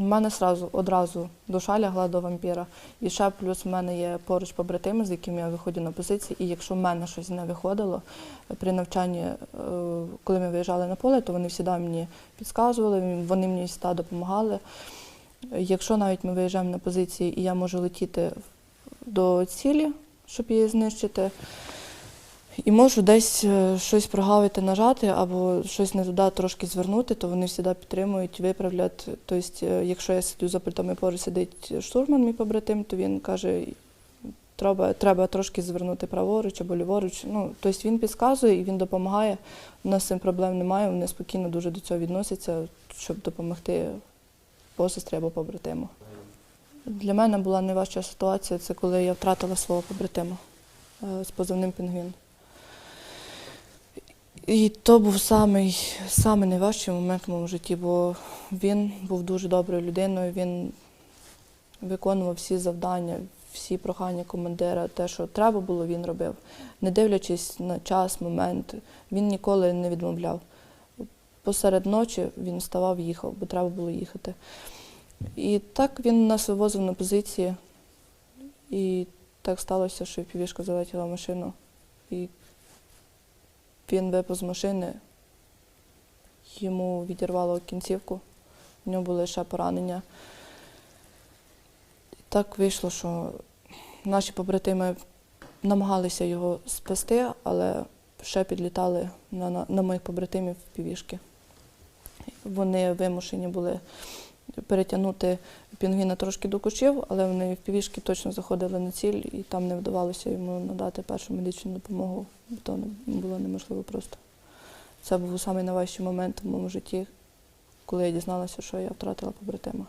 У мене сразу, одразу душа лягла до вампіра. І ще плюс в мене є поруч побратими, з якими я виходжу на позиції. І якщо в мене щось не виходило при навчанні, е, коли ми виїжджали на поле, то вони завжди мені підказували, вони мені завжди допомагали. Якщо навіть ми виїжджаємо на позиції і я можу летіти до цілі, щоб її знищити, і можу десь е, щось прогавити, нажати або щось не туди трошки звернути, то вони завжди підтримують, виправлять. Тобто, е, якщо я сиджу за пультом і поруч сидить штурман, мій побратим, то він каже, треба, треба трошки звернути праворуч або ліворуч. Ну, тобто він підказує і він допомагає. У нас з цим проблем немає, вони спокійно дуже до цього відносяться, щоб допомогти посестрі або побратиму. Для мене була найважча ситуація, це коли я втратила свого побратима е, з позивним пінгвін. І то був самий, самий найважчий момент в моєму житті, бо він був дуже доброю людиною, він виконував всі завдання, всі прохання командира, те, що треба було, він робив. Не дивлячись на час, момент, він ніколи не відмовляв. Посеред ночі він вставав, їхав, бо треба було їхати. І так він нас вивозив на позиції. І так сталося, що півішка залетіла в машину. І він випав з машини, йому відірвало кінцівку, в нього були ще поранення. І так вийшло, що наші побратими намагалися його спасти, але ще підлітали на, на, на моїх побратимів півішки. Вони вимушені були перетягнути пінгвіна трошки до кущів, але вони в півішки точно заходили на ціль і там не вдавалося йому надати першу медичну допомогу, бо то було неможливо просто. Це був найважчий момент в моєму житті, коли я дізналася, що я втратила побратима.